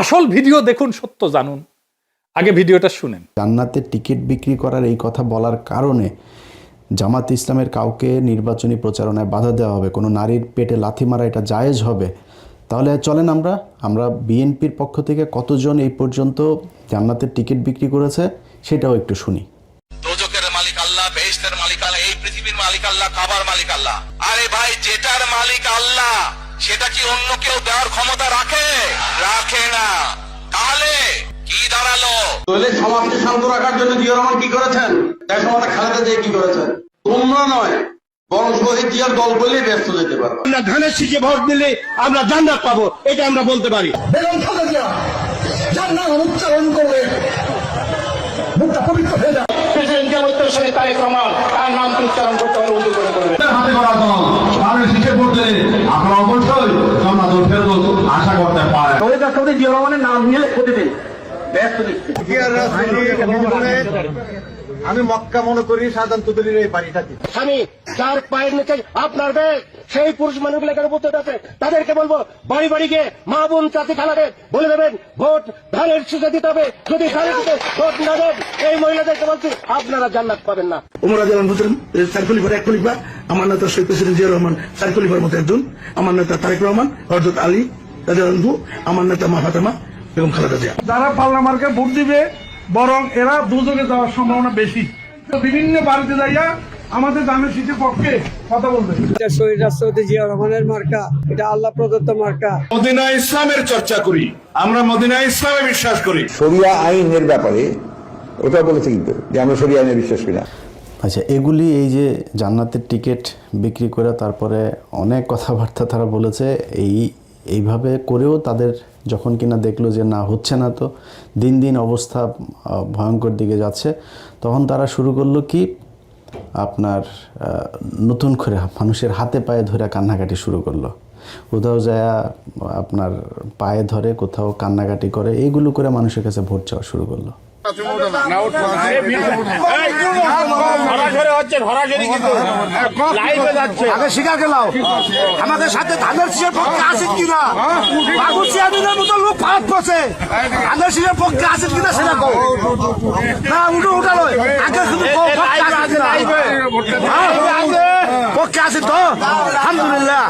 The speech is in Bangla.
আসল ভিডিও দেখুন সত্য জানুন। আগে ভিডিওটা শুনেন। জান্নাতের টিকিট বিক্রি করার এই কথা বলার কারণে জামাত ইসলামের কাউকে নির্বাচনী প্রচারণায় বাধা দেওয়া হবে কোনো নারীর পেটে লাথি মারা এটা জায়েজ হবে। তাহলে চলেন আমরা আমরা বিএনপির পক্ষ থেকে কতজন এই পর্যন্ত জান্নাতের টিকিট বিক্রি করেছে সেটাও একটু শুনি। মালিক আল্লাহ বেহেস্তের মালিক আল্লাহ এই পৃথিবীর মালিক আল্লাহ কাবার মালিক আল্লাহ। আরে ভাই যেটার মালিক আল্লাহ? সেটা কি অন্য কেউ দেওয়ার ক্ষমতা রাখে? রাখে না। তাহলে কি দাঁড়াল? দলের সমাজকে শান্ত রাখার জন্য জিয়া রহমান কি করেছেন? দেশ আমাদের খালেদা জিয়া কি করেছেন? তোমরা নয় বরং শহীদ জিয়ার দল বলেই ব্যস্ত যেতে পারবে আমরা ধানের শীষে ভোট দিলে আমরা জান্নাত পাবো এটা আমরা বলতে পারি। বেগম খালেদা উচ্চারণ করলে মুখটা পবিত্র হয়ে যায়। প্রেসিডেন্ট জিয়া উত্তরসূরি তারেক রহমান তার নাম উচ্চারণ করতে হলে উর্দু করে করবে। হাতে করা দল তাহলে শিখে পড়তে আপনারা অবশ্যই জন্মাদল ফেরত আশা করতে পারেন আমি মক্কা মনে করি সাধারণ তুদলির এই বাড়ি আমি যার পায়ের নিচে আপনার ব্যাগ সেই পুরুষ মানুষগুলো এখানে উপস্থিত আছে। তাদেরকে বলব বাড়ি বাড়ি গিয়ে মা বোন চাষি খালাকে বলে দেবেন ভোট ধানের শীষে দিতে হবে। যদি ধানের ভোট না দেন এই মহিলাদেরকে বলছি আপনারা জান্নাত পাবেন না। হোসেন এক খলিফা। আমার নেতা শহীদ প্রেসিডেন্ট জিয়া রহমান চার খলিফার মতো একজন। আমার নেতা তারেক রহমান হরজত আলী রাজু আমার নেতা মা ফাতেমা বেগম খালেদা জিয়া। যারা পাল্লা মার্কে ভোট দিবে বরং এরা দুযোগে যাওয়ার সম্ভাবনা বেশি। বিভিন্ন বাড়িতে যাইয়া আমাদের দানের শীতের পক্ষে কথা বলবে। এটা শহীদ রাষ্ট্রপতি জিয়া রহমানের মার্কা এটা আল্লাহ প্রদত্ত মার্কা। মদিনা ইসলামের চর্চা করি আমরা মদিনা ইসলামে বিশ্বাস করি। শরিয়া আইনের ব্যাপারে ওটা বলেছে কিন্তু যে আমরা শরিয়া আইনে বিশ্বাস করি না। আচ্ছা এগুলি এই যে জান্নাতের টিকিট বিক্রি করে তারপরে অনেক কথাবার্তা তারা বলেছে, এই, এইভাবে করেও তাদের যখন কিনা দেখল যে না, হচ্ছে না তো, দিন দিন অবস্থা ভয়ঙ্কর দিকে যাচ্ছে, তখন তারা শুরু করল কি, আপনার নতুন করে মানুষের হাতে পায়ে ধরে কান্নাকাটি শুরু করল। কোথাও যায়, আপনার পায়ে ধরে, কোথাও কান্নাকাটি করে, এইগুলো করে মানুষের কাছে ভোট চাওয়া শুরু করল। আগে শিকার আমাদের সাথে ধানের শীষের পক্ষে আছেন কিনা বাবু চেয়ারম্যানের মতো লোক ফাঁক বসে ধানের শীষের পক্ষে আছেন কিনা সেটা কও না উঠো উঠালো আগে শুধু পক্ষে আছেন কিনা? হ্যাঁ? পক্ষে আছেন তো আলহামদুলিল্লাহ